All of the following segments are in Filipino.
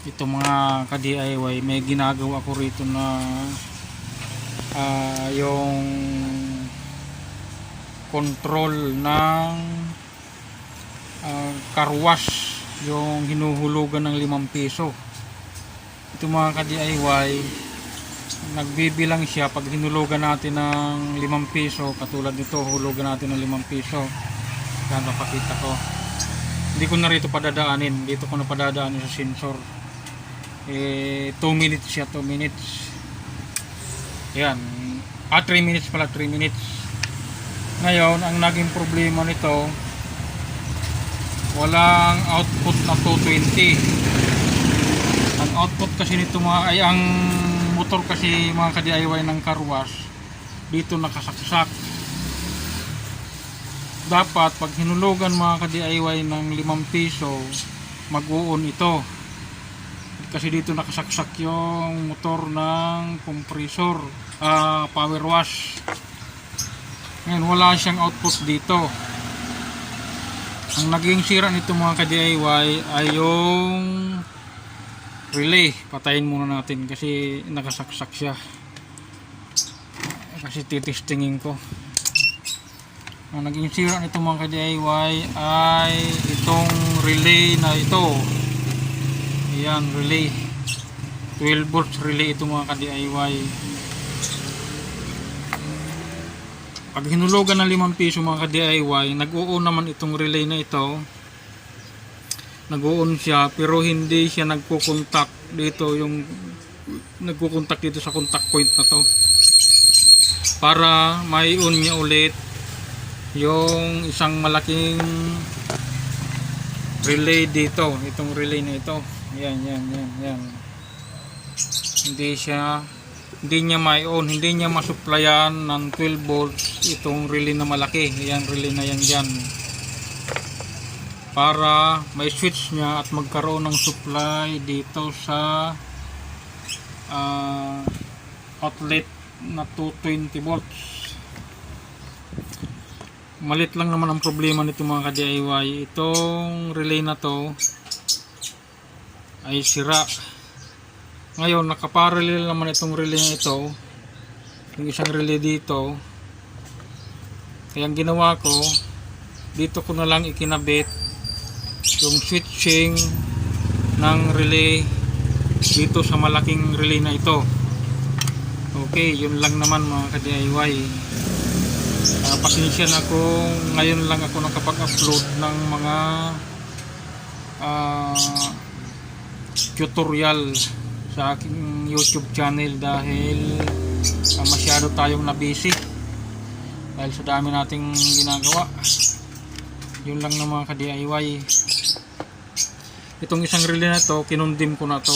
ito mga ka-DIY may ginagawa ko rito na ah, yung control ng ah, car yung hinuhulugan ng 5 piso. Ito mga ka-DIY nagbibilang siya pag hinulugan natin ng 5 piso katulad nito hulugan natin ng 5 piso. Yan papakita ko. Hindi ko na rito padadaanin. Dito ko na padadaanin sa sensor eh 2 minutes siya 2 minutes. Yan. Ah 3 minutes pala 3 minutes. Ngayon ang naging problema nito walang output na 220 ang output kasi nito mga ay ang motor kasi mga ka-DIY ng car wash dito nakasaksak. Dapat pag hinulugan mga ka-DIY ng 5 piso mag-uon ito kasi dito nakasaksak yung motor ng compressor ah, power wash. Ngayon wala siyang output dito. Ang naging sira nito mga ka-DIY ay yung relay. Patayin muna natin kasi nakasaksak siya. Kasi titestingin ko. Ang naging sira nito mga ka-DIY ay itong relay na ito Ayan, relay. 12 volts relay ito mga ka-DIY. Pag hinulugan ng 5 piso mga ka-DIY, nag-uon naman itong relay na ito. Nag-uon siya pero hindi siya nagkukontak dito yung nagkukontak dito sa contact point na to. Para may-on niya ulit yung isang malaking relay dito, itong relay na ito. Yan, yan, yan, yan. Hindi siya hindi niya may on, hindi niya masuplayan ng 12 volts itong relay na malaki. Yan, relay na yan dyan. Para may switch niya at magkaroon ng supply dito sa ah, outlet na 220 volts. Malit lang naman ang problema nito mga ka-DIY. Itong relay na to ay sira. Ngayon, nakaparallel naman itong relay na ito. Yung isang relay dito. Kaya ang ginawa ko, dito ko na lang ikinabit yung switching ng relay dito sa malaking relay na ito. Okay, yun lang naman mga ka-DIY. Ah, pasensya na kung ngayon lang ako nakapag-upload ng mga ah, tutorial sa aking YouTube channel dahil ah, masyado tayong na-busy. Dahil sa dami nating ginagawa. Yun lang ng mga ka-DIY itong isang relay na to kinundim ko na to.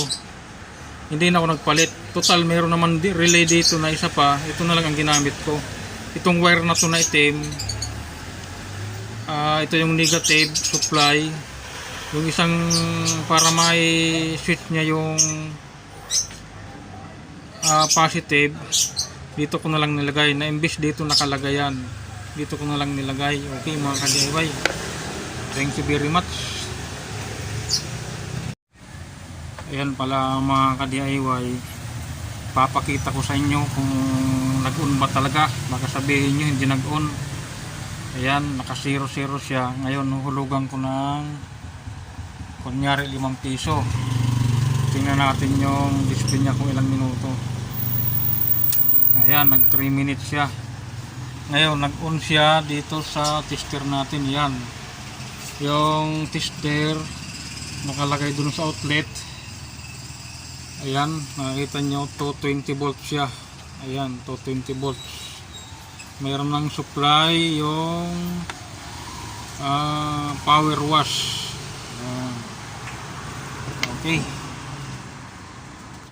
Hindi na ako nagpalit. Total meron naman relay dito na isa pa. Ito na lang ang ginamit ko. Itong wire na to na itim ah, ito yung negative supply yung isang para may switch niya yung ah, positive dito ko na lang nilagay na imbis dito nakalagay yan. Dito ko na lang nilagay. Okay mga ka-DIY thank you very much. Ayan pala mga ka-DIY papakita ko sa inyo kung nag-on ba talaga. Baka sabihin nyo hindi nag-on. Ayan naka 0 0 siya. Ngayon hulugan ko ng kunyari 5 piso. Tingnan natin yung display niya kung ilang minuto. Ayan nag 3 minutes siya. Ngayon nag on siya dito sa tester natin. Yan. Yung tester nakalagay dun sa outlet. Ayan nakikita nyo 220 volts siya. Ayan 220 volts. Mayroon ng supply yung ah, power wash Ayan. okay